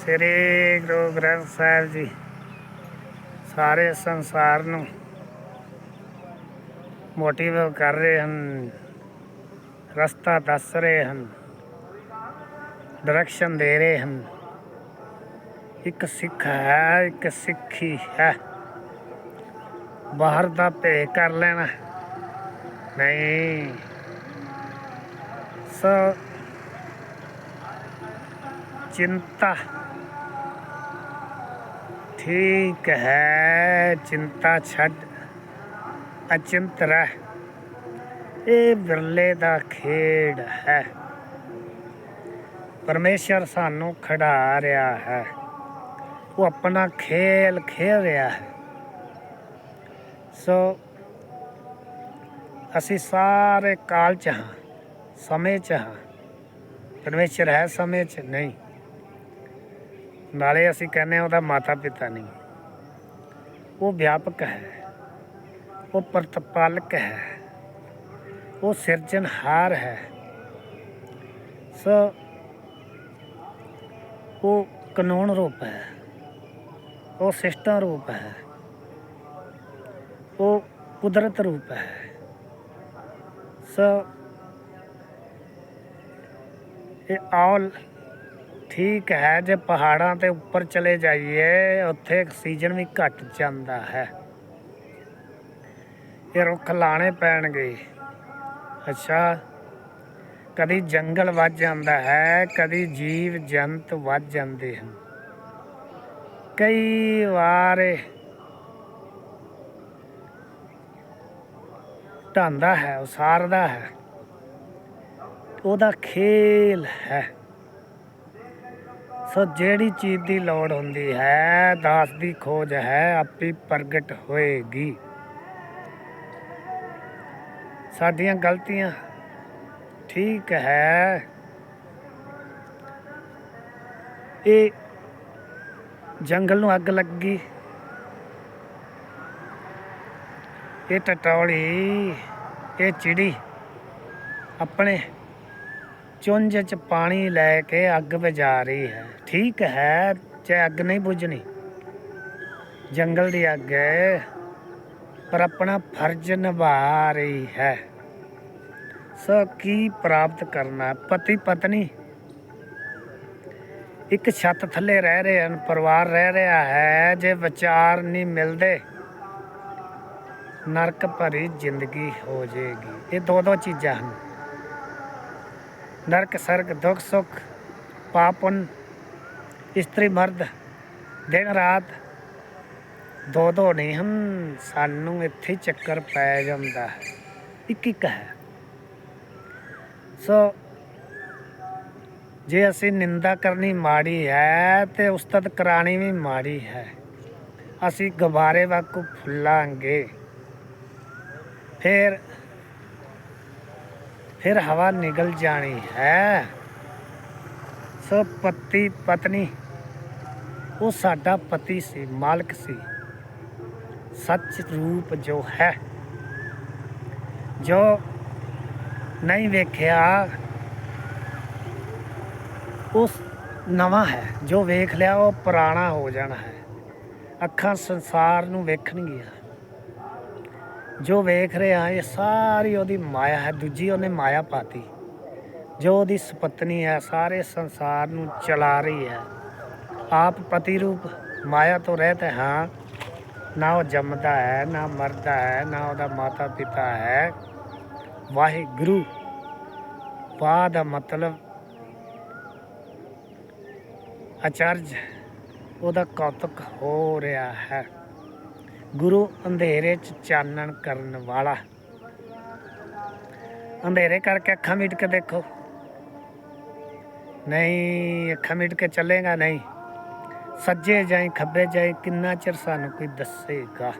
ਸ੍ਰੀ ਗੁਰੂ ਗ੍ਰੰਥ ਸਾਹਿਬ ਜੀ, ਸਾਰੇ ਸੰਸਾਰ ਨੂੰ ਮੋਟੀਵੇਟ ਕਰ ਰਹੇ ਹਨ, ਰਸਤਾ ਦੱਸ ਰਹੇ ਹਨ ਡਾਇਰੈਕਸ਼ਨ ਦੇ ਰਹੇ ਹਨ। ਇੱਕ ਸਿੱਖ ਹੈ, ਇੱਕ ਸਿੱਖੀ ਹੈ। ਬਾਹਰ ਦਾ ਭੇ ਕਰ ਲੈਣਾ। ਨਹੀਂ। ਸੋ ਚਿੰਤਾ ਠੀਕ ਹੈ, ਚਿੰਤਾ ਛੱਡ, ਅਚਿੰਤ ਰਹਿ। ਇਹ ਬਿਰਲੇ ਦਾ ਖੇਡ ਹੈ। ਪਰਮੇਸ਼ਰ ਸਾਨੂੰ ਖੜਾ ਰਿਹਾ ਹੈ। ਉਹ ਆਪਣਾ ਖੇਲ ਖੇਲ ਰਿਹਾ ਹੈ। ਸੋ, ਅਸੀਂ ਸਾਰੇ ਕਾਲ ਚ ਹਾਂ, ਸਮੇਂ ਚ ਹਾਂ। ਪਰਮੇਸ਼ਰ ਹੈ ਸਮੇਂ ਚ? ਨਹੀਂ। ਨਾਲੇ ਅਸੀਂ ਕਹਿੰਦੇ ਹਾਂ ਉਹਦਾ ਮਾਤਾ ਪਿਤਾ ਨਹੀਂ। ਉਹ ਵਿਆਪਕ ਹੈ। ਉਹ ਪ੍ਰਤਪਾਲਕ ਹੈ। ਉਹ ਸਿਰਜਣਹਾਰ ਹੈ। ਸੋ ਉਹ ਕਾਨੂੰਨ ਰੂਪ ਹੈ। ਉਹ ਸਿਸਟਮ ਰੂਪ ਹੈ। ਉਹ ਕੁਦਰਤ ਰੂਪ ਹੈ। ਸੋ ਇਹ ਆਲ ਠੀਕ ਹੈ, ਜੇ ਪਹਾੜਾਂ ਤੇ ਉੱਪਰ ਚਲੇ ਜਾਈਏ, ਉੱਥੇ ਆਕਸੀਜਨ ਵੀ ਘਟ ਜਾਂਦਾ ਹੈ। ਇਹ ਰੁੱਖ ਲਾਣੇ ਪੈਣਗੇ। ਅੱਛਾ, ਕਦੀ ਜੰਗਲ ਵੱਜ ਜਾਂਦਾ ਹੈ, ਕਦੀ ਜੀਵ ਜੰਤ ਵੱਜ ਜਾਂਦੇ ਹਨ। ਕਈ ਵਾਰ ਢਾਂਦਾ ਹੈ, ਉਸਾਰਦਾ ਹੈ। ਉਹਦਾ ਖੇਲ ਹੈ। ਸੋ ਜਿਹੜੀ ਚੀਜ਼ ਦੀ ਲੋੜ ਹੁੰਦੀ ਹੈ, ਦਾਸ ਦੀ ਖੋਜ ਹੈ, ਆਪੇ ਪ੍ਰਗਟ ਹੋਏਗੀ। ਸਾਡੀਆਂ ਗਲਤੀਆਂ ਠੀਕ ਹੈ। ਇਹ ਜੰਗਲ ਨੂੰ ਅੱਗ ਲੱਗੀ। ਇਹ ਟਟੌਲੀ, ਇਹ ਚਿੜੀ ਆਪਣੇ ਚੁੰਝ ਚ ਪਾਣੀ ਲੈ ਕੇ ਅੱਗ ਵਜਾ ਰਹੀ ਹੈ। ਠੀਕ ਹੈ ਚਾਹੇ ਅੱਗ ਨਹੀਂ ਬੁਝਣੀ। ਜੰਗਲ ਦੀ ਅੱਗ ਹੈ, ਪਰ ਆਪਣਾ ਫਰਜ਼ ਨਿਭਾ ਰਹੀ ਹੈ। ਸੋ ਕੀ ਪ੍ਰਾਪਤ ਕਰਨਾ, ਪਤੀ ਪਤਨੀ? ਇੱਕ ਛੱਤ ਥੱਲੇ ਰਹਿ ਰਹੇ ਹਨ, ਪਰਿਵਾਰ ਰਹਿ ਰਿਹਾ ਹੈ, ਜੇ ਵਿਚਾਰ ਨਹੀਂ ਮਿਲਦੇ, ਨਰਕ ਭਰੀ ਜ਼ਿੰਦਗੀ ਹੋ ਜਾਏਗੀ। ਇਹ ਦੋ ਦੋ ਚੀਜ਼ਾਂ ਹਨ। ਨਰਕ, ਸਰਗ, ਦੁੱਖ, ਸੁੱਖ ਪਾਪਨ ਇਸਤਰੀ ਮਰਦ, ਦਿਨ ਰਾਤ ਦੋ ਦੋ ਨਹੀਂ ਹਨ ਸਾਨੂੰ ਇੱਥੇ ਚੱਕਰ ਪੈ ਜਾਂਦਾ ਹੈ। ਇੱਕ ਇੱਕ ਹੈ। ਸੋ ਜੇ ਅਸੀਂ ਨਿੰਦਾ ਕਰਨੀ ਮਾੜੀ ਹੈ, ਤੇ ਉਸਤਤ ਕਰਾਣੀ ਵੀ ਮਾੜੀ ਹੈ। ਅਸੀਂ ਗੁਬਾਰੇ ਵਾਂਗੂ ਫੁੱਲਾਂਗੇ। ਫਿਰ ਫਿਰ ਹਵਾ ਨਿਕਲ ਜਾਣੀ ਹੈ। ਸੋ ਪਤੀ ਪਤਨੀ ਉਹ ਸਾਡਾ ਪਤੀ ਸੀ, ਮਾਲਕ ਸੀ। ਸੱਚ ਰੂਪ ਜੋ ਹੈ, ਜੋ ਨਹੀਂ ਵੇਖਿਆ, ਉਸ ਨਵਾਂ ਹੈ। ਜੋ ਵੇਖ ਲਿਆ, ਉਹ ਪੁਰਾਣਾ ਹੋ ਜਾਣਾ ਹੈ। ਅੱਖਾਂ ਸੰਸਾਰ ਨੂੰ ਵੇਖਣਗੀਆਂ। ਜੋ ਵੇਖ ਰਿਹਾ ਇਹ ਸਾਰੀ ਉਹਦੀ ਮਾਇਆ ਹੈ। ਦੂਜੀ ਉਹਨੇ ਮਾਇਆ ਪਾਤੀ। ਜੋ ਉਹਦੀ ਸੁਪਤਨੀ ਹੈ, ਸਾਰੇ ਸੰਸਾਰ ਨੂੰ ਚਲਾ ਰਹੀ ਹੈ। ਆਪ ਪਤੀ ਰੂਪ ਮਾਇਆ ਤੋਂ ਰਹਿਤ ਹਾਂ, ਨਾ ਉਹ ਜੰਮਦਾ ਹੈ, ਨਾ ਮਰਦਾ ਹੈ, ਨਾ ਉਹਦਾ ਮਾਤਾ ਪਿਤਾ ਹੈ। ਵਾਹਿਗੁਰੂ, ਪਾ ਦਾ ਮਤਲਬ ਅਚਰਜ ਉਹਦਾ ਕੌਤਕ ਹੋ ਰਿਹਾ ਹੈ। ਗੁਰੂ ਅੰਧੇਰੇ 'ਚ ਚਾਨਣ ਕਰਨ ਵਾਲਾ। ਅੰਧੇਰੇ ਕਰਕੇ ਅੱਖਾਂ ਮੀਟ ਕੇ ਦੇਖੋ। ਨਹੀਂ, ਅੱਖਾਂ ਮੀਟ ਕੇ ਚੱਲੇਗਾ ਨਹੀਂ। ਸੱਜੇ ਜਾਈ, ਖੱਬੇ ਜਾਈ, ਕਿੰਨਾ ਚਿਰ ਸਾਨੂੰ ਕੋਈ ਦੱਸੇਗਾ?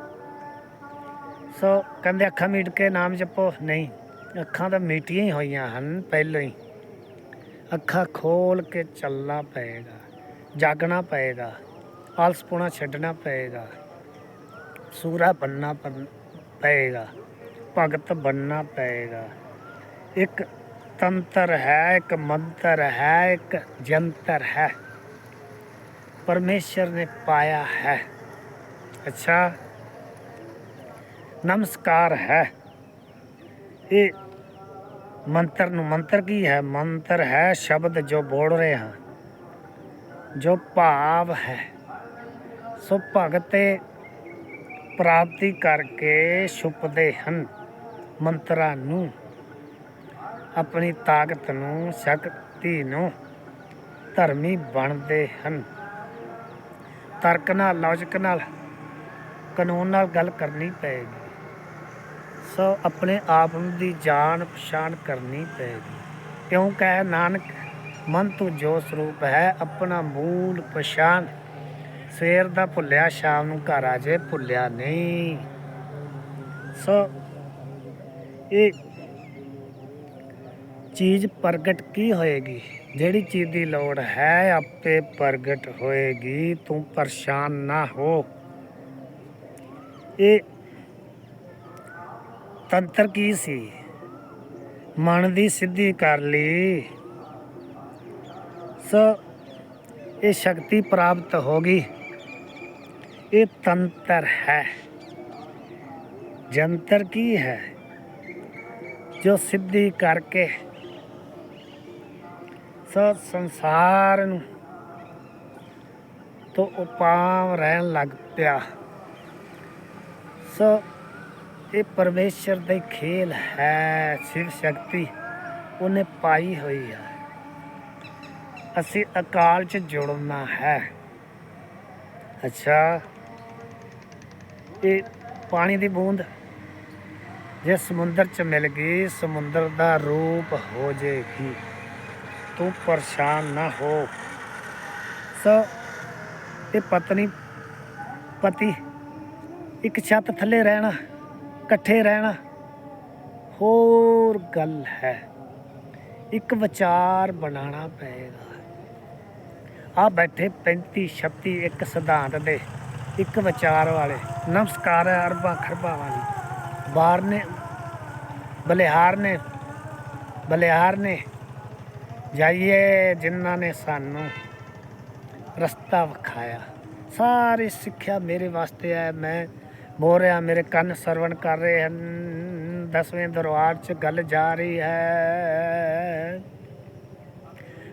ਸੋ ਕਹਿੰਦੇ ਅੱਖਾਂ ਮੀਟ ਕੇ ਨਾਮ ਜਪੋ। ਨਹੀਂ, ਅੱਖਾਂ ਤਾਂ ਮੀਟੀਆਂ ਹੀ ਹੋਈਆਂ ਹਨ, ਪਹਿਲਾਂ ਹੀ। ਅੱਖਾਂ ਖੋਲ ਕੇ ਚੱਲਣਾ ਪਏਗਾ, ਜਾਗਣਾ ਪਏਗਾ ਆਲਸਪੁਣਾ ਛੱਡਣਾ ਪਏਗਾ, ਸੂਰਾ ਬੰਨਣਾ ਪਏਗਾ, ਭਗਤ ਬੰਨਣਾ ਪਏਗਾ। ਇੱਕ ਤੰਤਰ ਹੈ, ਇੱਕ ਮੰਤਰ ਹੈ, ਇੱਕ ਜੰਤਰ ਹੈ। ਪਰਮੇਸ਼ਰ ਨੇ ਪਾਇਆ ਹੈ ਅੱਛਾ ਨਮਸਕਾਰ ਹੈ ਇਹ ਮੰਤਰ ਨੂੰ ਮੰਤਰ ਕੀ ਹੈ ਮੰਤਰ ਹੈ ਸ਼ਬਦ ਜੋ ਬੋਲ ਰਹੇ ਹਾਂ ਜੋ ਭਾਵ ਹੈ ਸੋ ਭਗਤੇ ਪ੍ਰਾਪਤੀ ਕਰਕੇ ਛੁਪਦੇ ਹਨ ਮੰਤਰਾਂ ਨੂੰ ਆਪਣੀ ਤਾਕਤ ਨੂੰ ਸ਼ਕਤੀ ਨੂੰ ਧਰਮੀ ਬਣਦੇ ਹਨ ਤਰਕ ਨਾਲ ਲੌਜਿਕ ਨਾਲ ਕਾਨੂੰਨ ਨਾਲ ਗੱਲ ਕਰਨੀ ਪਏਗੀ। ਸੋ ਆਪਣੇ ਆਪ ਨੂੰ ਦੀ ਜਾਣ ਪਛਾਣ ਕਰਨੀ ਪਏਗੀ। ਕਿਉਂ ਕਹੇ ਨਾਨਕ, ਮਨ ਤੂੰ ਜੋ ਸਰੂਪ ਹੈ, ਆਪਣਾ ਮੂਲ ਪਛਾਣ। ਸਵੇਰ ਦਾ ਭੁੱਲਿਆ, ਸ਼ਾਮ ਨੂੰ ਘਰ ਆ ਜੇ, ਭੁੱਲਿਆ ਨਹੀਂ। ਸੋ ਇਹ ਚੀਜ਼ ਪ੍ਰਗਟ ਕੀ ਹੋਏਗੀ? ਜਿਹੜੀ ਚੀਜ਼ ਦੀ ਲੋੜ ਹੈ, ਆਪੇ ਪ੍ਰਗਟ ਹੋਏਗੀ। ਤੂੰ ਪਰੇਸ਼ਾਨ ਨਾ ਹੋ। ਇਹ ਤੰਤਰ ਕੀ ਸੀ? ਮਨ ਦੀ ਸਿੱਧੀ ਕਰ ਲਈ। ਸੋ, ਇਹ ਸ਼ਕਤੀ ਪ੍ਰਾਪਤ ਹੋ ਗਈ। ਇਹ ਤੰਤਰ ਹੈ। ਜੰਤਰ ਕੀ ਹੈ? ਜੋ ਸਿੱਧੀ ਕਰਕੇ ਸੋ ਸੰਸਾਰ ਨੂੰ ਤੋਂ ਉਪਾਮ ਰਹਿਣ ਲੱਗ ਪਿਆ। ਸੋ ਇਹ ਪਰਮੇਸ਼ਰ ਦੇ ਖੇਲ ਹੈ, ਸਿਵ ਸ਼ਕਤੀ ਉਹਨੇ ਪਾਈ ਹੋਈ ਹੈ। ਅਸੀਂ ਅਕਾਲ ਚ ਜੁੜਨਾ ਹੈ। ਅੱਛਾ, ਇਹ ਪਾਣੀ ਦੀ ਬੂੰਦ ਜੇ ਸਮੁੰਦਰ ਚ ਮਿਲ ਗਈ, ਸਮੁੰਦਰ ਦਾ ਰੂਪ ਹੋ ਜੇਗੀ। ਤੂੰ ਪਰੇਸ਼ਾਨ ਨਾ ਹੋ। ਸੋ ਇਹ ਪਤਨੀ, ਪਤੀ ਇੱਕ ਛੱਤ ਥੱਲੇ ਰਹਿਣਾ, ਇਕੱਠੇ ਰਹਿਣਾ ਹੋਰ ਗੱਲ ਹੈ। ਇੱਕ ਵਿਚਾਰ ਬਣਾਉਣਾ ਪਏਗਾ। ਆ ਬੈਠੇ 35 36 ਇੱਕ ਸਿਧਾਂਤ ਦੇ ਇੱਕ ਵਿਚਾਰ ਵਾਲੇ। ਨਮਸਕਾਰ ਹੈ ਅਰਬਾਂ ਖਰਬਾਂ ਵਾਲੀ ਬਾਹਰ ਨੇ, ਬਲਿਹਾਰ ਨੇ ਬਲਿਹਾਰ ਨੇ ਜਾਈਏ ਜਿਨ੍ਹਾਂ ਨੇ ਸਾਨੂੰ ਰਸਤਾ ਵਿਖਾਇਆ। ਸਾਰੀ ਸਿੱਖਿਆ ਮੇਰੇ ਵਾਸਤੇ ਹੈ। ਮੈਂ ਬੋਲ ਰਿਹਾ ਮੇਰੇ ਕੰਨ ਸਰਵਣ ਕਰ ਰਹੇ ਹਨ। ਦਸਵੇਂ ਦਰਬਾਰ 'ਚ ਗੱਲ ਜਾ ਰਹੀ ਹੈ।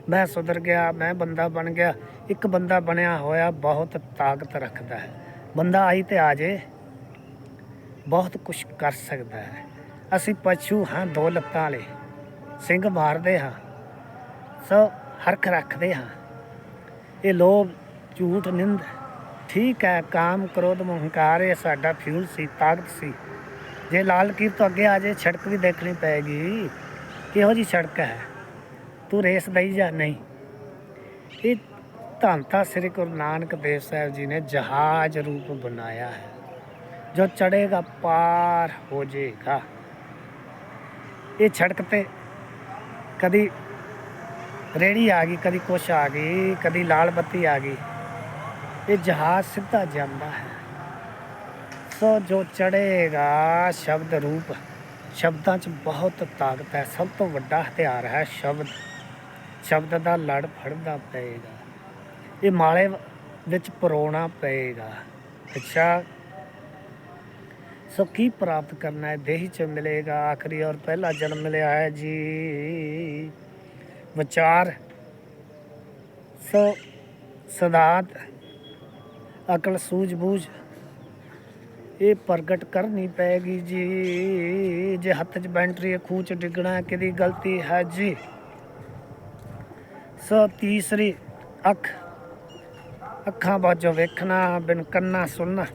ਮੈਂ ਸੁਧਰ ਗਿਆ, ਮੈਂ ਬੰਦਾ ਬਣ ਗਿਆ। ਇੱਕ ਬੰਦਾ ਬਣਿਆ ਹੋਇਆ ਬਹੁਤ ਤਾਕਤ ਰੱਖਦਾ ਹੈ। ਬੰਦਾ ਆਈ ਤੇ ਆ ਜੇ, ਬਹੁਤ ਕੁਝ ਕਰ ਸਕਦਾ ਹੈ। ਅਸੀਂ ਪਸ਼ੂ ਹਾਂ, ਦੋ ਲੱਤਾਂ ਵਾਲੇ। ਸਿੰਘ ਮਾਰਦੇ ਹਾਂ। ਸੋ ਹਰਖ ਰੱਖਦੇ ਹਾਂ। ਇਹ ਲੋਭ, ਝੂਠ, ਨਿੰਦ, ਠੀਕ ਹੈ, ਕਾਮ, ਕ੍ਰੋਧ ਮੋਹ ਇਹ ਸਾਡਾ ਫਿਊਲ ਸੀ, ਤਾਕਤ ਸੀ। ਜੇ ਲਾਲ ਕੀਰ ਤੋਂ ਅੱਗੇ ਆ ਜੇ ਸੜਕ ਵੀ ਦੇਖਣੀ ਪਏਗੀ। ਕਿਹੋ ਜੀ ਸੜਕ ਹੈ? ਤੂੰ ਰੇਸ ਦਈ ਜਾਂ ਨਹੀਂ? ਇਹ ਧੰਤਾ ਸ੍ਰੀ ਗੁਰੂ ਨਾਨਕ ਦੇਵ ਸਾਹਿਬ ਜੀ ਨੇ ਜਹਾਜ਼ ਰੂਪ ਬਣਾਇਆ ਹੈ। ਜੋ ਚੜੇਗਾ ਪਾਰ ਹੋ ਜਾਏਗਾ। ਇਹ ਸੜਕ ਤੇ ਕਦੀ ਰੇੜੀ ਆ ਗਈ, ਕਦੀ ਕੁਛ ਆ ਗਈ, ਕਦੀ ਲਾਲ ਬੱਤੀ ਆ ਗਈ। ਇਹ ਜਹਾਜ਼ ਸਿੱਧਾ ਜਾਂਦਾ ਹੈ। ਸੋ ਜੋ ਚੜੇਗਾ ਸ਼ਬਦ ਰੂਪ, ਸ਼ਬਦਾਂ 'ਚ ਬਹੁਤ ਤਾਕਤ ਹੈ। ਸਭ ਤੋਂ ਵੱਡਾ ਹਥਿਆਰ ਹੈ ਸ਼ਬਦ। ਸ਼ਬਦ ਦਾ ਲੜ ਫੜਦਾ ਪਏਗਾ। ਇਹ ਮਾਲੇ ਵਿੱਚ ਪਰੋਣਾ ਪਏਗਾ। ਅੱਛਾ। ਸੋ ਕੀ ਪ੍ਰਾਪਤ ਕਰਨਾ ਹੈ? ਦੇਹੀ 'ਚ ਮਿਲੇਗਾ ਆਖਰੀ ਔਰ ਪਹਿਲਾ ਜਨਮ ਮਿਲਿਆ ਹੈ ਜੀ। ਵਿਚਾਰ, ਸੋ ਸਿਧਾਂਤ, ਅਕਲ, ਸੂਝ-ਬੂਝ, ਇਹ ਪ੍ਰਗਟ ਕਰਨੀ ਪੈਗੀ ਜੀ। ਜੇ ਹੱਥ 'ਚ ਬੈਂਟਰੀ ਹੈ, ਖੂਹ 'ਚ ਡਿੱਗਣਾ ਕਿਹਦੀ ਗਲਤੀ ਹੈ ਜੀ? ਸੋ ਤੀਸਰੀ ਅੱਖ, ਅੱਖਾਂ ਬਾਝੋਂ ਵੇਖਣਾ, ਬਿਨ ਕੰਨਾ ਸੁਣਨਾ।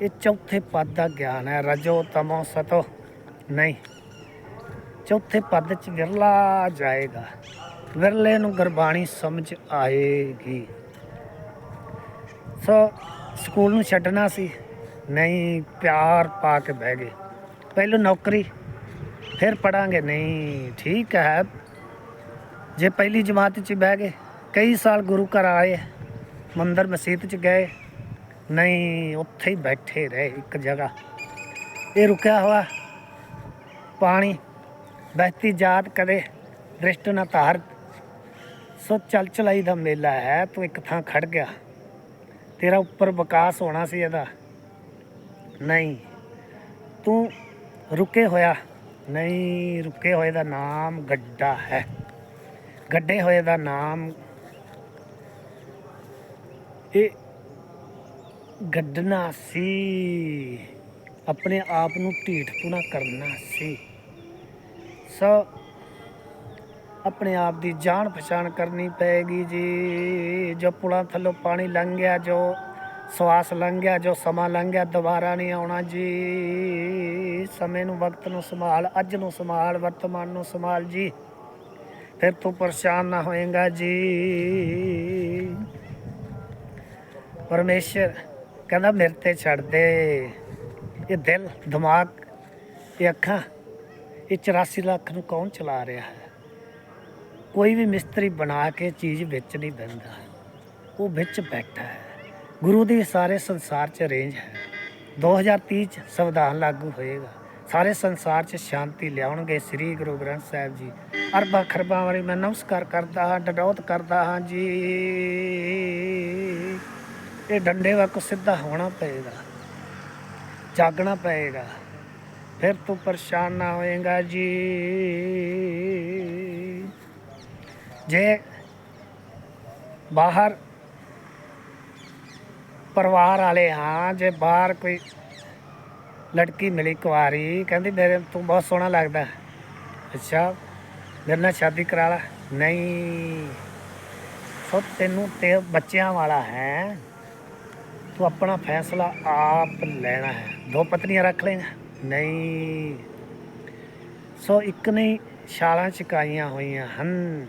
ਇਹ ਚੌਥੇ ਪਦ ਦਾ ਗਿਆਨ ਹੈ, ਰਜੋ ਤਮੋ ਸਤੋ ਨਹੀਂ। ਚੌਥੇ ਪਦ 'ਚ ਵਿਰਲਾ ਜਾਏਗਾ। ਵਿਰਲੇ ਨੂੰ ਗੁਰਬਾਣੀ ਸਮਝ ਆਏਗੀ। ਸੋ ਸਕੂਲ ਨੂੰ ਛੱਡਣਾ ਸੀ। ਨਹੀਂ, ਪਿਆਰ ਪਾ ਕੇ ਬਹਿ ਗਏ। ਪਹਿਲੋਂ ਨੌਕਰੀ, ਫਿਰ ਪੜਾਂਗੇ ਨਹੀਂ, ਠੀਕ ਹੈ। ਜੇ ਪਹਿਲੀ ਜਮਾਤ 'ਚ ਬਹਿ ਗਏ, ਕਈ ਸਾਲ ਗੁਰੂ ਘਰ ਆਏ, ਮੰਦਰ ਮਸਜਿਦ 'ਚ ਗਏ। ਨਹੀਂ, ਉੱਥੇ ਹੀ ਬੈਠੇ ਰਹੇ ਇੱਕ ਜਗ੍ਹਾ। ਇਹ ਰੁਕਿਆ ਹੋਇਆ ਪਾਣੀ ਬਹਿਤੀ ਜਾਤ ਕਦੇ ਦ੍ਰਿਸ਼ਟ ਨਾ ਧਾਰ। ਸੋ ਚਲ ਚਲਾਈ ਦਾ ਮੇਲਾ ਹੈ, ਤੂੰ ਇੱਕ ਥਾਂ ਖੜ ਗਿਆ। ਤੇਰਾ ਉੱਪਰ ਵਿਕਾਸ ਹੋਣਾ ਸੀ ਇਹਦਾ। ਨਹੀਂ, ਤੂੰ ਰੁਕੇ ਹੋਇਆ। ਨਹੀਂ, ਰੁਕੇ ਹੋਏ ਦਾ ਨਾਮ ਗੱਡਾ ਹੈ। ਗੱਡੇ ਹੋਏ ਦਾ ਨਾਮ ਇਹ ਗੱਡਣਾ ਸੀ। ਆਪਣੇ ਆਪ ਨੂੰ ਢੀਠਪੁਣਾ ਕਰਨਾ ਸੀ। ਸੋ ਆਪਣੇ ਆਪ ਦੀ ਜਾਣ ਪਛਾਣ ਕਰਨੀ ਪਏਗੀ ਜੀ। ਜੋ ਪੁਲਾਂ ਥੱਲੋਂ ਪਾਣੀ ਲੰਘ ਗਿਆ ਜੋ ਸਵਾਸ ਲੰਘ ਗਿਆ ਜੋ ਸਮਾਂ ਲੰਘ ਗਿਆ ਦੁਬਾਰਾ ਨਹੀਂ ਆਉਣਾ ਜੀ। ਸਮੇਂ ਨੂੰ, ਵਕਤ ਨੂੰ ਸੰਭਾਲ, ਅੱਜ ਨੂੰ ਸੰਭਾਲ, ਵਰਤਮਾਨ ਨੂੰ ਸੰਭਾਲ ਜੀ। ਫਿਰ ਤੂੰ ਪਰੇਸ਼ਾਨ ਨਾ ਹੋਏਗਾ ਜੀ। ਪਰਮੇਸ਼ਰ ਕਹਿੰਦਾ, ਮੇਰੇ ਤੇ ਛੱਡ ਦੇ। ਇਹ ਦਿਲ, ਦਿਮਾਗ, ਇਹ ਅੱਖਾਂ ਇਹ 84 ਲੱਖ ਨੂੰ ਕੌਣ ਚਲਾ ਰਿਹਾ ਹੈ? ਕੋਈ ਵੀ ਮਿਸਤਰੀ ਬਣਾ ਕੇ ਚੀਜ਼ ਵਿੱਚ ਨਹੀਂ ਬਹਿੰਦਾ ਉਹ ਵਿੱਚ ਬੈਠਾ ਹੈ। ਗੁਰੂ ਦੀ ਸਾਰੇ ਸੰਸਾਰ 'ਚ ਰੇਂਜ ਹੈ। 2030 'ਚ ਸੰਵਿਧਾਨ ਲਾਗੂ ਹੋਏਗਾ। ਸਾਰੇ ਸੰਸਾਰ 'ਚ ਸ਼ਾਂਤੀ ਲਿਆਉਣਗੇ। ਸ੍ਰੀ ਗੁਰੂ ਗ੍ਰੰਥ ਸਾਹਿਬ ਜੀ। ਅਰਬਾਂ ਖਰਬਾਂ ਵਾਲੀ ਮੈਂ ਨਮਸਕਾਰ ਕਰਦਾ ਹਾਂ, ਡਡੌਤ ਕਰਦਾ ਹਾਂ ਜੀ। ਇਹ ਡੰਡੇ ਵਾਂਗ ਸਿੱਧਾ ਹੋਣਾ ਪਏਗਾ। ਜਾਗਣਾ ਪਏਗਾ। ਫਿਰ ਤੂੰ ਪਰੇਸ਼ਾਨ ਨਾ ਹੋਏਗਾ ਜੀ। ਜੇ ਬਾਹਰ ਪਰਿਵਾਰ ਵਾਲੇ ਹਾਂ, ਜੇ ਬਾਹਰ ਕੋਈ ਲੜਕੀ ਮਿਲੀ ਕੁਆਰੀ, ਕਹਿੰਦੀ ਮੇਰੇ ਤੂੰ ਬਹੁਤ ਸੋਹਣਾ ਲੱਗਦਾ। ਅੱਛਾ, ਮੇਰੇ ਨਾਲ ਸ਼ਾਦੀ ਕਰਾ ਲੈ। ਨਹੀਂ, ਸੋ ਤੈਨੂੰ ਤੇ ਬੱਚਿਆਂ ਵਾਲਾ ਹੈ। ਤੂੰ ਆਪਣਾ ਫੈਸਲਾ ਆਪ ਲੈਣਾ ਹੈ। ਦੋ ਪਤਨੀਆਂ ਰੱਖ ਲੇਗਾ ਨਹੀਂ। ਸੋ ਇੱਕ ਨਹੀਂ ਛਾਲਾਂ ਚਕਾਈਆਂ ਹੋਈਆਂ ਹਨ।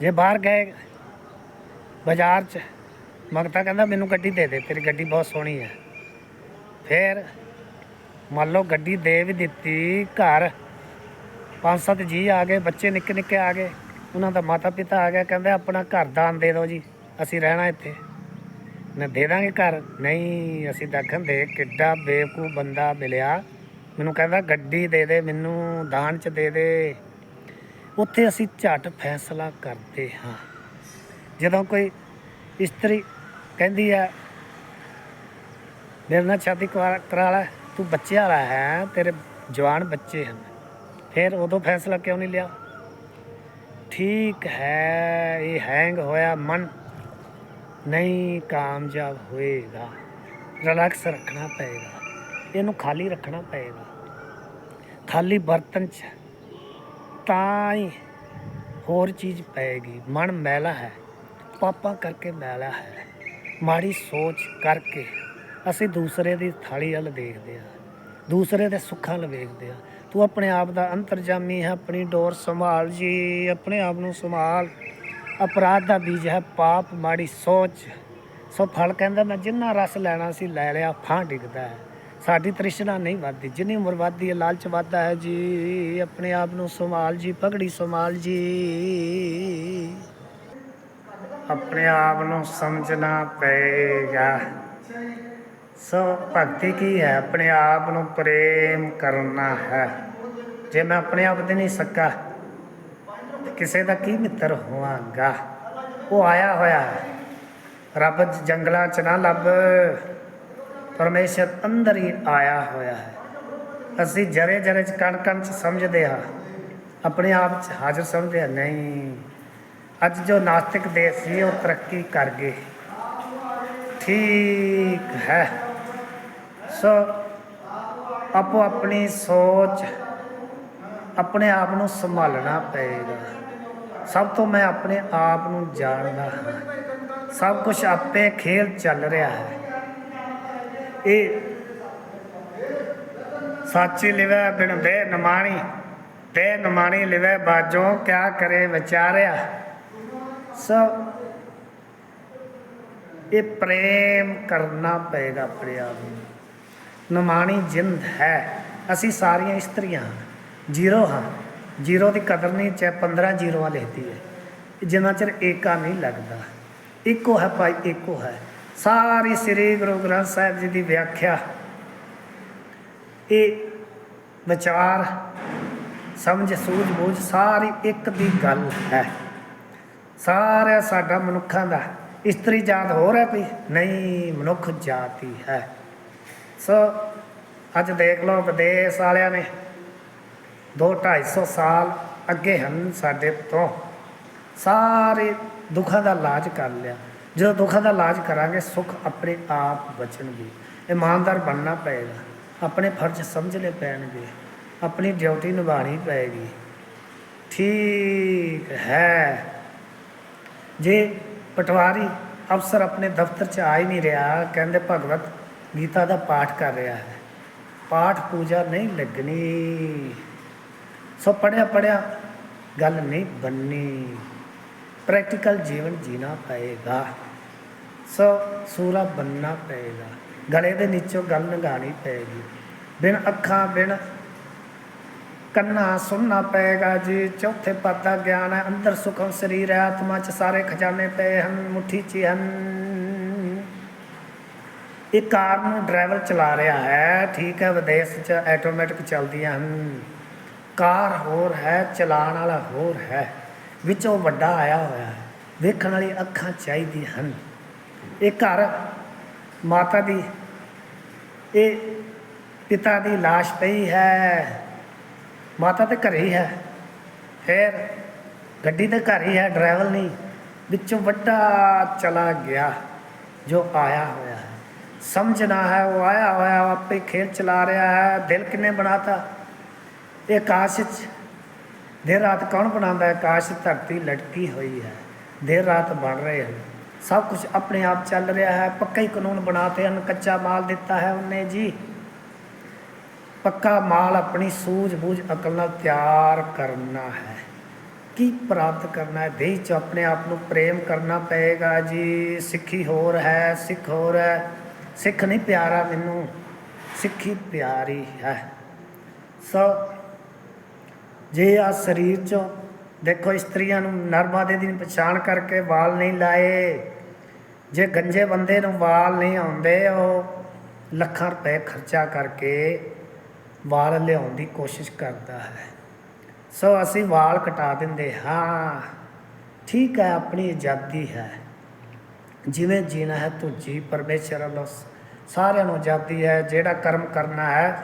ਜੇ ਬਾਹਰ ਗਏ ਬਾਜ਼ਾਰ 'ਚ ਮਗਤਾ ਕਹਿੰਦਾ, ਮੈਨੂੰ ਗੱਡੀ ਦੇ ਦੇ, ਤੇਰੀ ਗੱਡੀ ਬਹੁਤ ਸੋਹਣੀ ਹੈ। ਫਿਰ ਮੰਨ ਲਓ ਗੱਡੀ ਦੇ ਵੀ ਦਿੱਤੀ ਘਰ। ਪੰਜ ਸੱਤ ਜੀ ਆ ਗਏ, ਬੱਚੇ ਨਿੱਕੇ ਨਿੱਕੇ ਆ ਗਏ। ਉਹਨਾਂ ਦਾ ਮਾਤਾ ਪਿਤਾ ਆ ਗਿਆ, ਕਹਿੰਦੇ, ਆਪਣਾ ਘਰ ਦਾਨ ਦੇ ਦਿਓ ਜੀ, ਅਸੀਂ ਰਹਿਣਾ ਇੱਥੇ। ਨਾ ਦੇ ਦਾਂਗੇ ਘਰ। ਨਹੀਂ, ਅਸੀਂ ਦੇਖਣ ਦੇ ਕਿੱਡਾ ਬੇਵਕੂ ਬੰਦਾ ਮਿਲਿਆ। ਮੈਨੂੰ ਕਹਿੰਦਾ, ਗੱਡੀ ਦੇ ਦੇ, ਮੈਨੂੰ ਦਾਨ ਚ ਦੇ ਦੇ। ਉੱਥੇ ਅਸੀਂ ਝਟ ਫੈਸਲਾ ਕਰਦੇ ਹਾਂ। ਜਦੋਂ ਕੋਈ ਇਸਤਰੀ ਕਹਿੰਦੀ ਹੈ, ਮੇਰੇ ਨਾਲ ਸ਼ਾਦੀ ਕਰਾ ਕਰਾ ਲੈ, ਤੂੰ ਬੱਚੇ ਵਾਲਾ ਹੈ, ਤੇਰੇ ਜਵਾਨ ਬੱਚੇ ਹਨ। ਫਿਰ ਉਦੋਂ ਫੈਸਲਾ ਕਿਉਂ ਨਹੀਂ ਲਿਆ? ਠੀਕ ਹੈ, ਇਹ ਹੈਂਗ ਹੋਇਆ ਮਨ। ਨਹੀਂ ਕਾਮਯਾਬ ਹੋਏਗਾ। ਰਿਲੈਕਸ ਰੱਖਣਾ ਪਏਗਾ। ਇਹਨੂੰ ਖਾਲੀ ਰੱਖਣਾ ਪਏਗਾ। ਖਾਲੀ ਬਰਤਨ 'ਚ ਤਾਂ ਹੀ ਹੋਰ ਚੀਜ਼ ਪਏਗੀ। ਮਨ ਮੈਲਾ ਹੈ। ਪਾਪਾ ਕਰਕੇ ਮੈਲਾ ਹੈ। ਮਾੜੀ ਸੋਚ ਕਰਕੇ ਅਸੀਂ ਦੂਸਰੇ ਦੀ ਥਾਲੀ ਵੱਲ ਦੇਖਦੇ ਆ ਦੂਸਰੇ ਦੇ ਸੁੱਖਾਂ ਵੱਲ ਵੇਖਦੇ ਆ ਤੂੰ ਆਪਣੇ ਆਪ ਦਾ ਅੰਤਰਜਾਮੀ ਹੈ। ਆਪਣੀ ਡੋਰ ਸੰਭਾਲ ਜੀ। ਆਪਣੇ ਆਪ ਨੂੰ ਸੰਭਾਲ। ਅਪਰਾਧ ਦਾ ਬੀਜ ਹੈ ਪਾਪ, ਮਾੜੀ ਸੋਚ। ਸੋ ਫਲ ਕਹਿੰਦਾ, ਮੈਂ ਜਿੰਨਾ ਰਸ ਲੈਣਾ ਸੀ ਲੈ ਲਿਆ, ਫਾਂ ਡਿੱਗਦਾ ਹੈ। ਸਾਡੀ ਤ੍ਰਿਸ਼ਨਾ ਨਹੀਂ ਵੱਧਦੀ। ਜਿੰਨੀ ਉਮਰ ਵੱਧਦੀ ਹੈ, ਲਾਲਚ ਵੱਧਦਾ ਹੈ ਜੀ। ਆਪਣੇ ਆਪ ਨੂੰ ਸੰਭਾਲ ਜੀ, ਪਗੜੀ ਸੰਭਾਲ ਜੀ। ਆਪਣੇ ਆਪ ਨੂੰ ਸਮਝਣਾ ਪਏਗਾ। ਸੋ ਭਗਤੀ ਕੀ ਹੈ? ਆਪਣੇ ਆਪ ਨੂੰ ਪ੍ਰੇਮ ਕਰਨਾ ਹੈ। ਜੇ ਮੈਂ ਆਪਣੇ ਆਪ ਦੇ ਨਹੀਂ ਸਕਾ ਕਿਸੇ ਦਾ ਕੀ ਮਿੱਤਰ ਹੋਵਾਂਗਾ? ਉਹ ਆਇਆ ਹੋਇਆ। ਹੈ ਰੱਬ ਜੰਗਲਾਂ 'ਚ ਨਾ ਲੱਭ। ਪਰਮੇਸ਼ਰ ਅੰਦਰ ਹੀ ਆਇਆ ਹੋਇਆ ਹੈ। ਅਸੀਂ ਜਰੇ ਜਰੇ 'ਚ ਕਣ ਕਣ 'ਚ ਸਮਝਦੇ ਹਾਂ। ਆਪਣੇ ਆਪ 'ਚ ਹਾਜ਼ਰ ਸਮਝਦੇ ਹਾਂ। ਨਹੀਂ। ਅੱਜ ਜੋ ਨਾਸਤਿਕ ਦੇਸ਼ ਸੀ, ਉਹ ਤਰੱਕੀ ਕਰ ਗਏ। ਠੀਕ ਹੈ। ਸੋ ਆਪੋ ਆਪਣੀ ਸੋਚ ਆਪਣੇ ਆਪ ਨੂੰ ਸੰਭਾਲਣਾ ਪਏਗਾ। ਸਭ ਤੋਂ ਮੈਂ ਆਪਣੇ ਆਪ ਨੂੰ ਜਾਣਦਾ ਹਾਂ। ਸਭ ਕੁਝ ਆਪੇ ਖੇਲ ਚੱਲ ਰਿਹਾ ਹੈ। ਇਹ ਸਾਚੀ ਲਿਵੈ ਬਿਨ ਦੇ ਨਮਾਣੀ ਤੇ ਨਮਾਣੀ ਲਿਵੈ ਬਾਜੋਂ, ਕਿਆ ਕਰੇ ਵਿਚਾਰਿਆ? ਸੋ ਇਹ ਪ੍ਰੇਮ ਕਰਨਾ ਪਏਗਾ ਆਪਣੇ ਆਪ ਨੂੰ। ਨਮਾਣੀ ਜਿੰਦ ਹੈ। ਅਸੀਂ ਸਾਰੀਆਂ ਇਸਤਰੀਆਂ ਹਾਂ। ਜ਼ੀਰੋ ਹਾਂ। ਜ਼ੀਰੋ ਦੀ ਕਦਰ ਨਹੀਂ, ਚਾਹੇ 15 ਜ਼ੀਰੋਆਂ ਲਿਖਦੀ ਹੈ। ਜਿੰਨਾ ਚਿਰ ਏਕਾ ਨਹੀਂ ਲੱਗਦਾ। ਇੱਕੋ ਹੈ ਭਾਈ, ਇੱਕੋ ਹੈ। ਸਾਰੀ ਸ੍ਰੀ ਗੁਰੂ ਗ੍ਰੰਥ ਸਾਹਿਬ ਜੀ ਦੀ ਵਿਆਖਿਆ। ਇਹ ਵਿਚਾਰ, ਸਮਝ, ਸੂਝ, ਬੂਝ, ਸਾਰੀ ਇੱਕ ਦੀ ਗੱਲ ਹੈ। ਸਾਰਾ ਸਾਡਾ ਮਨੁੱਖਾਂ ਦਾ ਇਸਤਰੀ ਜਾਤ ਹੋਰ ਹੈ ਕੋਈ? ਨਹੀਂ, ਮਨੁੱਖ ਜਾਤੀ ਹੈ। ਸੋ ਅੱਜ ਦੇਖ ਲਓ ਵਿਦੇਸ਼ ਵਾਲਿਆਂ ਨੇ 2 250 ਸਾਲ ਅੱਗੇ ਹਨ ਸਾਡੇ ਤੋਂ। ਸਾਰੇ ਦੁੱਖਾਂ ਦਾ ਇਲਾਜ ਕਰ ਲਿਆ। ਜਦੋਂ ਦੁੱਖਾਂ ਦਾ ਇਲਾਜ ਕਰਾਂਗੇ, ਸੁੱਖ ਆਪਣੇ ਆਪ ਬਚਣਗੇ। ਇਮਾਨਦਾਰ ਬਣਨਾ ਪਏਗਾ। ਆਪਣੇ ਫਰਜ਼ ਸਮਝਣੇ ਪੈਣਗੇ। ਆਪਣੀ ਡਿਊਟੀ ਨਿਭਾਣੀ ਪਏਗੀ। ਠੀਕ ਹੈ। ਜੇ ਪਟਵਾਰੀ ਅਫਸਰ ਆਪਣੇ ਦਫ਼ਤਰ 'ਚ ਆ ਹੀ ਨਹੀਂ ਰਿਹਾ, ਕਹਿੰਦੇ ਭਗਵਤ ਗੀਤਾ ਦਾ ਪਾਠ ਕਰ ਰਿਹਾ ਹੈ। ਪਾਠ ਪੂਜਾ ਨਹੀਂ ਲੱਗਣੀ। ਸੋ ਪੜਿਆ ਪੜਿਆ ਗੱਲ ਨਹੀਂ ਬੰਨੀ ਪ੍ਰੈਕਟੀਕਲ ਜੀਵਨ ਜੀਣਾ ਪਏਗਾ। ਸੋ ਸੂਰਾ ਬੰਨਣਾ ਪਏਗਾ। ਗਲੇ ਦੇ ਨੀਚੋਂ ਗੱਲ ਨਗਾਣੀ ਪਏਗੀ। ਬਿਨ ਅੱਖਾਂ, ਬਿਨ ਕੰਨਾ ਸੁਣਨਾ ਪਏਗਾ ਜੀ। ਚੌਥੇ ਪਦ ਦਾ ਗਿਆਨ ਹੈ, ਅੰਦਰ ਸੁਖਮ ਸਰੀਰ ਹੈ, ਆਤਮਾ ਚ ਸਾਰੇ ਖਜ਼ਾਨੇ ਪਏ ਹਨ, ਮੁੱਠੀ ਚ ਹਨ। ਇਹ ਕਾਰ ਨੂੰ ਡਰਾਈਵਰ ਚਲਾ ਰਿਹਾ ਹੈ, ਠੀਕ ਹੈ, ਵਿਦੇਸ਼ ਚ ਆਟੋਮੈਟਿਕ ਚੱਲਦੀਆਂ ਹਨ। ਕਾਰ ਹੋਰ ਹੈ ਚਲਾਉਣ ਵਾਲਾ ਹੋਰ ਹੈ। ਵਿੱਚੋਂ ਵੱਡਾ ਆਇਆ ਹੋਇਆ ਹੈ। ਵੇਖਣ ਵਾਲੀ ਅੱਖਾਂ ਚਾਹੀਦੀ ਹਨ। ਇਹ ਘਰ ਮਾਤਾ ਦੀ, ਇਹ ਪਿਤਾ ਦੀ ਲਾਸ਼ ਪਈ ਹੈ। ਮਾਤਾ ਤੇ ਘਰੇ ਹੀ ਹੈ। ਫਿਰ ਗੱਡੀ ਤੇ ਘਰ ਹੀ ਹੈ ਡਰਾਈਵਰ ਨਹੀਂ। ਵਿੱਚੋਂ ਵੱਡਾ ਚਲਾ ਗਿਆ, ਜੋ ਆਇਆ ਹੋਇਆ ਹੈ। ਸਮਝਣਾ ਹੈ, ਉਹ ਆਇਆ ਹੋਇਆ ਆਪੇ ਖੇਲ ਚਲਾ ਰਿਹਾ ਹੈ। ਦਿਲ ਕਿਨੇ ਬਣਾਤਾ। ਇਹ ਆਕਾਸ਼ 'ਚ ਦੇਰ ਰਾਤ ਕੌਣ ਬਣਾਉਂਦਾ ਹੈ? ਆਕਾਸ਼ ਧਰਤੀ ਲਟਕੀ ਹੋਈ ਹੈ। ਦੇਰ ਰਾਤ ਬਣ ਰਹੇ ਹਨ। ਸਭ ਕੁਝ ਆਪਣੇ ਆਪ ਚੱਲ ਰਿਹਾ ਹੈ। ਪੱਕਾ ਹੀ ਕਾਨੂੰਨ ਬਣਾਤੇ ਹਨ। ਕੱਚਾ ਮਾਲ ਦਿੱਤਾ ਹੈ ਉਹਨੇ ਜੀ। ਪੱਕਾ ਮਾਲ ਆਪਣੀ ਸੂਝ-ਬੂਝ, ਅਕਲ ਨਾਲ ਤਿਆਰ ਕਰਨਾ ਹੈ। ਕੀ ਪ੍ਰਾਪਤ ਕਰਨਾ ਹੈ? ਦੇਹ ਚ ਆਪਣੇ ਆਪ ਨੂੰ ਪ੍ਰੇਮ ਕਰਨਾ ਪਏਗਾ ਜੀ। ਸਿੱਖੀ ਹੋਰ ਹੈ, ਸਿੱਖ ਹੋਰ ਹੈ। ਸਿੱਖ ਨਹੀਂ ਪਿਆਰਾ ਮੈਨੂੰ। ਸਿੱਖੀ ਪਿਆਰੀ ਹੈ। ਸੋ ਜੇ ਆ ਸਰੀਰ ਚੋਂ ਦੇਖੋ ਇਸਤਰੀਆਂ ਨੂੰ ਨਰਮਾ ਦੇ ਦੀ ਪਛਾਣ ਕਰਕੇ ਵਾਲ ਨਹੀਂ ਲਾਏ, ਜੇ ਗੰਜੇ ਬੰਦੇ ਨੂੰ ਵਾਲ ਨਹੀਂ ਆਉਂਦੇ, ਉਹ ਲੱਖਾਂ ਰੁਪਏ ਖਰਚਾ ਕਰਕੇ ਵਾਲ ਲਿਆਉਣ ਦੀ ਕੋਸ਼ਿਸ਼ ਕਰਦਾ ਹੈ। ਸੋ ਅਸੀਂ ਵਾਲ ਕਟਾ ਦਿੰਦੇ ਹਾਂ। ਠੀਕ ਹੈ, ਆਪਣੀ ਆਜ਼ਾਦੀ ਹੈ। ਜਿਵੇਂ ਜੀਣਾ ਹੈ ਤੂੰ ਜੀ ਪਰਮੇਸ਼ਰ ਵੱਲੋਂ ਸਾਰਿਆਂ ਨੂੰ ਆਜ਼ਾਦੀ ਹੈ। ਜਿਹੜਾ ਕਰਮ ਕਰਨਾ ਹੈ,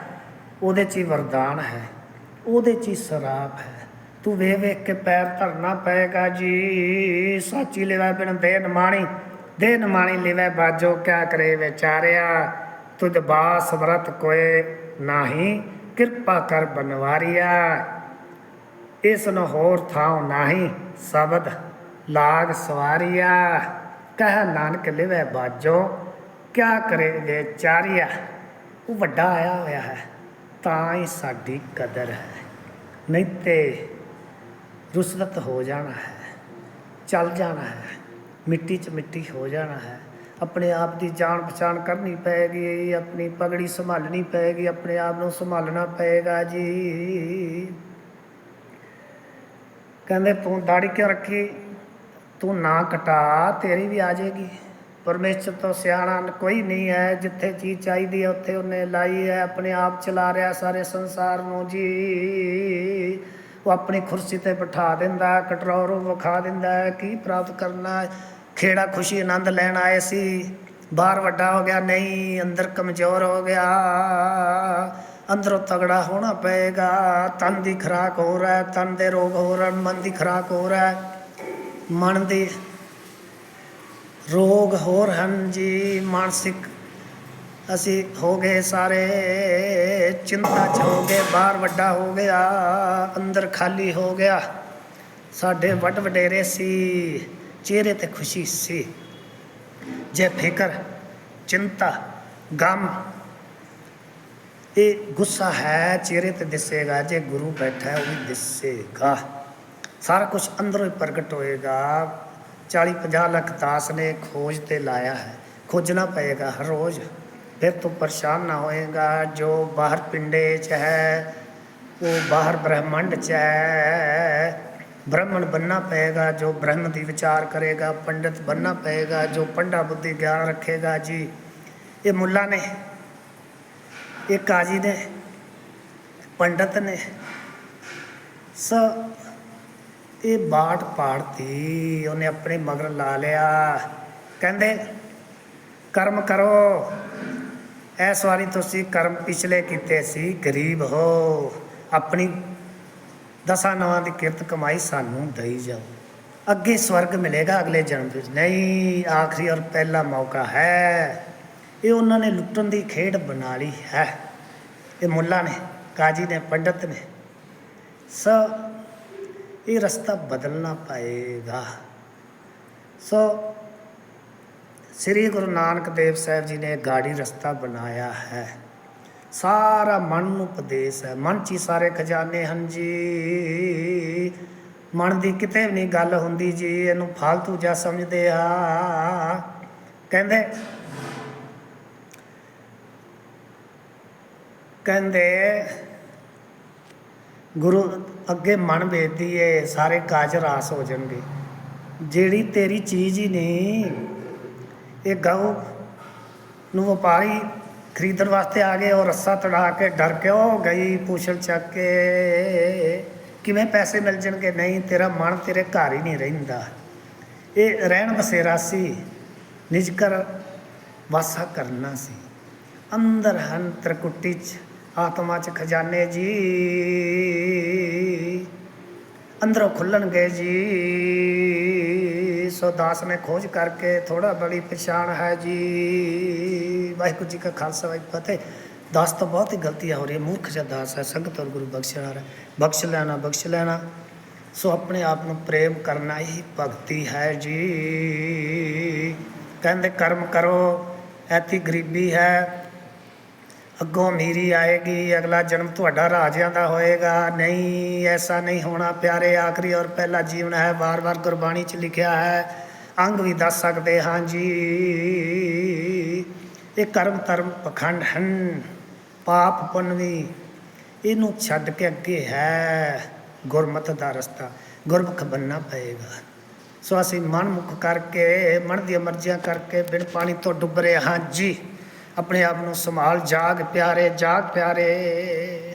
ਉਹਦੇ 'ਚ ਹੀ ਵਰਦਾਨ ਹੈ। ਉਹਦੇ 'ਚ ਹੀ ਸਰਾਪ ਹੈ। ਤੂੰ ਵੇ ਵੇਖ ਕੇ ਪੈਰ ਧਰਨਾ ਪਏਗਾ ਜੀ। ਸਾਚੀ ਲਿਵਾ ਬਿਨ ਦੇ ਨਮਾਣੀ ਦੇ ਨਮਾਣੀ ਲਿਵੇ ਬਾਜੋ, ਕਿਆ ਕਰੇ ਵਿਚਾਰਿਆ? ਤੁਧ ਬਾਸ ਵਰਤ ਕੋਏ ਨਾਹੀ, ਕਿਰਪਾ ਕਰ ਬਨਵਾਰੀਆ। ਇਸ ਨੂੰ ਹੋਰ ਥਾਉ ਨਾਹੀ, ਸ਼ਬਦ ਲਾਗ ਸਵਾਰੀਆ। ਕਹਿ ਨਾਨਕ ਲਿਵੇ ਬਾਜੋ, ਕਿਆ ਕਰੇ ਵਿਚਾਰਿਆ? ਉਹ ਵੱਡਾ ਆਇਆ ਹੋਇਆ ਹੈ। ਤਾਂ ਹੀ ਸਾਡੀ ਕਦਰ ਹੈ। ਨਹੀਂ ਤੇ ਰੁਸਵਤ ਹੋ ਜਾਣਾ ਹੈ। ਚੱਲ ਜਾਣਾ ਹੈ। ਮਿੱਟੀ 'ਚ ਮਿੱਟੀ ਹੋ ਜਾਣਾ ਹੈ। ਆਪਣੇ ਆਪ ਦੀ ਜਾਣ ਪਛਾਣ ਕਰਨੀ ਪਏਗੀ। ਆਪਣੀ ਪਗੜੀ ਸੰਭਾਲਣੀ ਪਏਗੀ। ਆਪਣੇ ਆਪ ਨੂੰ ਸੰਭਾਲਣਾ ਪਏਗਾ ਜੀ। ਕਹਿੰਦੇ ਤੂੰ ਦਾੜੀ ਕਿਉਂ ਰੱਖੀ? ਤੂੰ ਨਾ ਕਟਾ, ਤੇਰੀ ਵੀ ਆ ਜਾਏਗੀ। ਪਰਮੇਸ਼ਰ ਤੋਂ ਸਿਆਣਾ ਕੋਈ ਨਹੀਂ ਹੈ। ਜਿੱਥੇ ਚੀਜ਼ ਚਾਹੀਦੀ ਹੈ ਉੱਥੇ ਉਹਨੇ ਲਾਈ ਹੈ। ਆਪਣੇ ਆਪ ਚਲਾ ਰਿਹਾ ਸਾਰੇ ਸੰਸਾਰ ਨੂੰ ਜੀ। ਉਹ ਆਪਣੀ ਕੁਰਸੀ ਤੇ ਬਿਠਾ ਦਿੰਦਾ ਹੈ, ਵਿਖਾ ਦਿੰਦਾ ਕੀ ਪ੍ਰਾਪਤ ਕਰਨਾ ਖੇੜਾ ਖੁਸ਼ੀ ਆਨੰਦ ਲੈਣ ਆਏ ਸੀ। ਬਾਹਰ ਵੱਡਾ ਹੋ ਗਿਆ ਨਹੀਂ ਅੰਦਰ ਕਮਜ਼ੋਰ ਹੋ ਗਿਆ। ਅੰਦਰੋਂ ਤਗੜਾ ਹੋਣਾ ਪਏਗਾ। ਤਨ ਦੀ ਖਰਾਕ ਹੋ ਰਿਹਾ ਤਨ ਦੇ ਰੋਗ ਹੋ ਰਹੇ ਮਨ ਦੀ ਖਰਾਕ ਹੋ। ਰਿਹਾ ਮਨ ਦੀ ਰੋਗ ਹੋਰ ਹਨ ਜੀ ਮਾਨਸਿਕ। ਅਸੀਂ ਹੋ ਗਏ ਸਾਰੇ, ਚਿੰਤਾ ਚ ਹੋ ਗਏ, ਬਾਹਰ ਵੱਡਾ ਹੋ ਗਿਆ, ਅੰਦਰ ਖਾਲੀ ਹੋ ਗਿਆ। ਸਾਡੇ ਵੱਡ ਵਡੇਰੇ ਸੀ, ਚਿਹਰੇ ਤੇ ਖੁਸ਼ੀ ਸੀ। ਜੇ ਫਿਕਰ, ਚਿੰਤਾ, ਗਮ, ਇਹ ਗੁੱਸਾ ਹੈ, ਚਿਹਰੇ ਤੇ ਦਿਸੇਗਾ, ਜੇ ਗੁਰੂ ਬੈਠਾ ਉਹ ਵੀ ਦਿਸੇਗਾ। ਸਾਰਾ ਕੁਝ ਅੰਦਰੋਂ ਹੀ ਪ੍ਰਗਟ ਹੋਏਗਾ। 40 50 ਲੱਖ ਦਾਸ ਨੇ ਖੋਜ ਤੇ ਲਾਇਆ ਹੈ। ਖੋਜਣਾ ਪਏਗਾ ਹਰ ਰੋਜ਼ ਫਿਰ ਤੂੰ ਪਰੇਸ਼ਾਨ ਨਾ ਹੋਏਗਾ। ਜੋ ਬਾਹਰ ਪਿੰਡੇ ਚ ਹੈ, ਉਹ ਬਾਹਰ ਬ੍ਰਹਮੰਡ ਚ ਹੈ। ਬ੍ਰਾਹਮਣ ਬੰਨਾ ਪਏਗਾ, ਜੋ ਬ੍ਰਹਮ ਦੀ ਵਿਚਾਰ ਕਰੇਗਾ। ਪੰਡਿਤ ਬੰਨਾ ਪਏਗਾ, ਜੋ ਪੰਡਾ ਬੁੱਧੀ ਗਿਆਨ ਰੱਖੇਗਾ। ਜੀ, ਇਹ ਮੁੱਲਾ ਨੇ, ਇਹ ਕਾਜੀ ਨੇ, ਪੰਡਤ ਨੇ। ਸੋ ਇਹ ਬਾਟ ਪਾੜਤੀ, ਉਹਨੇ ਆਪਣੇ ਮਗਰ ਲਾ ਲਿਆ। ਕਹਿੰਦੇ, ਕਰਮ ਕਰੋ। ਇਸ ਵਾਰੀ ਤੁਸੀਂ ਕਰਮ ਪਿਛਲੇ ਕੀਤੇ ਸੀ, ਗਰੀਬ ਹੋ। ਆਪਣੀ ਦਸਾਂ ਨਵਾਂ ਦੀ ਕਿਰਤ ਕਮਾਈ ਸਾਨੂੰ ਦਈ ਜਾਓ। ਅੱਗੇ ਸਵਰਗ ਮਿਲੇਗਾ ਅਗਲੇ ਜਨਮ ਵਿੱਚ। ਨਹੀਂ, ਆਖਰੀ ਔਰ ਪਹਿਲਾ ਮੌਕਾ ਹੈ। ਇਹ ਉਹਨਾਂ ਨੇ ਲੁੱਟਣ ਦੀ ਖੇਡ ਬਣਾ ਲਈ ਹੈ। ਇਹ ਮੁੱਲਾ ਨੇ, ਕਾਜੀ ਨੇ, ਪੰਡਤ ਨੇ। ਸੋ ਇਹ ਰਸਤਾ ਬਦਲਣਾ ਪਏਗਾ। ਸੋ ਸ੍ਰੀ ਗੁਰੂ ਨਾਨਕ ਦੇਵ ਸਾਹਿਬ ਜੀ ਨੇ ਗਾੜੀ ਰਸਤਾ ਬਣਾਇਆ ਹੈ। ਸਾਰਾ ਮਨ ਨੂੰ ਉਪਦੇਸ਼ ਹੈ। ਮਨ 'ਚ ਹੀ ਸਾਰੇ ਖਜ਼ਾਨੇ ਹਨ ਜੀ। ਮਨ ਦੀ ਕਿਤੇ ਵੀ ਨਹੀਂ ਗੱਲ ਹੁੰਦੀ ਜੀ, ਇਹਨੂੰ ਫालतू ਜਿਹਾ ਸਮਝਦੇ ਆ। ਕਹਿੰਦੇ ਕਹਿੰਦੇ ਗੁਰੂ ਅੱਗੇ ਮਨ ਵੇਚਦੀ ਏ, ਸਾਰੇ ਕਾਜ ਰਾਸ ਹੋ ਜਾਣਗੇ। ਜਿਹੜੀ ਤੇਰੀ ਚੀਜ਼ ਹੀ ਨਹੀਂ, ਇਹ ਗਊ ਨੂੰ ਵਪਾਰੀ ਖਰੀਦਣ ਵਾਸਤੇ ਆ ਗਏ, ਉਹ ਰੱਸਾ ਤੜਾ ਕੇ ਡਰ ਕੇ ਉਹ ਗਈ ਪੁੱਛਲ ਚੱਕ ਕੇ। ਕਿਵੇਂ ਪੈਸੇ ਮਿਲ ਜਾਣਗੇ? ਨਹੀਂ, ਤੇਰਾ ਮਨ ਤੇਰੇ ਘਰ ਹੀ ਨਹੀਂ ਰਹਿੰਦਾ। ਇਹ ਰਹਿਣ ਬਸੇਰਾ ਸੀ, ਨਿਜ ਕਰ ਵਾਸਾ ਕਰਨਾ ਸੀ। ਅੰਦਰ ਹਨ ਤ੍ਰਿਕੁਟੀ ਚ ਆਤਮਾ ਚ ਖਜ਼ਾਨੇ ਜੀ। ਅੰਦਰੋਂ ਖੁੱਲਣਗੇ ਜੀ। ਸੋ ਦਾਸ ਨੇ ਖੋਜ ਕਰਕੇ ਥੋੜਾ ਬੜੀ ਪਛਾਣ ਹੈ ਜੀ। ਵਾਹਿਗੁਰੂ ਜੀ ਕਾ ਖਾਲਸਾ, ਵਾਹਿਗੁਰੂ ਫਤਿਹ। ਦਾਸ ਤੋਂ ਬਹੁਤ ਹੀ ਗਲਤੀਆਂ ਹੋ ਰਹੀ ਹੈ। ਮੂਰਖ ਜਿਹਾ ਦਾਸ ਹੈ, ਸੰਗਤ ਔਰ ਗੁਰੂ ਬਖਸ਼ਣਾ ਹੈ ਬਖਸ਼ ਲੈਣਾ ਬਖਸ਼ ਲੈਣਾ। ਸੋ ਆਪਣੇ ਆਪ ਨੂੰ ਪ੍ਰੇਮ ਕਰਨਾ ਹੀ ਭਗਤੀ ਹੈ ਜੀ। ਕਹਿੰਦੇ ਕਰਮ ਕਰੋ, ਐਤੀ ਗਰੀਬੀ ਹੈ। ਅੱਗੋਂ ਅਮੀਰੀ ਆਏਗੀ, ਅਗਲਾ ਜਨਮ ਤੁਹਾਡਾ ਰਾਜਿਆਂ ਦਾ ਹੋਏਗਾ। ਨਹੀਂ, ਐਸਾ ਨਹੀਂ ਹੋਣਾ, ਪਿਆਰੇ ਆਖਰੀ ਔਰ ਪਹਿਲਾ ਜੀਵਨ ਹੈ, ਵਾਰ-ਵਾਰ ਗੁਰਬਾਣੀ 'ਚ ਲਿਖਿਆ ਹੈ, ਅੰਗ ਵੀ ਦੱਸ ਸਕਦੇ ਹਾਂ ਜੀ। ਇਹ ਕਰਮ ਧਰਮ ਪਖੰਡ ਹਨ, ਪਾਪ ਪੁੰਨ ਵੀ। ਇਹਨੂੰ ਛੱਡ ਕੇ ਅੱਗੇ ਹੈ, ਗੁਰਮਤ ਦਾ ਰਸਤਾ। ਗੁਰਮੁਖ ਬੰਨਾ ਪਏਗਾ। ਸੋ ਅਸੀਂ ਮਨ ਮੁਖ ਕਰਕੇ, ਮਨ ਦੀਆਂ ਮਰਜ਼ੀਆਂ ਕਰਕੇ ਬਿਨ ਪਾਣੀ ਤੋਂ ਡੁੱਬ ਰਹੇ ਹਾਂ ਜੀ। ਆਪਣੇ ਆਪ ਨੂੰ ਸੰਭਾਲ ਜਾਗ ਪਿਆਰੇ ਜਾਗ ਪਿਆਰੇ।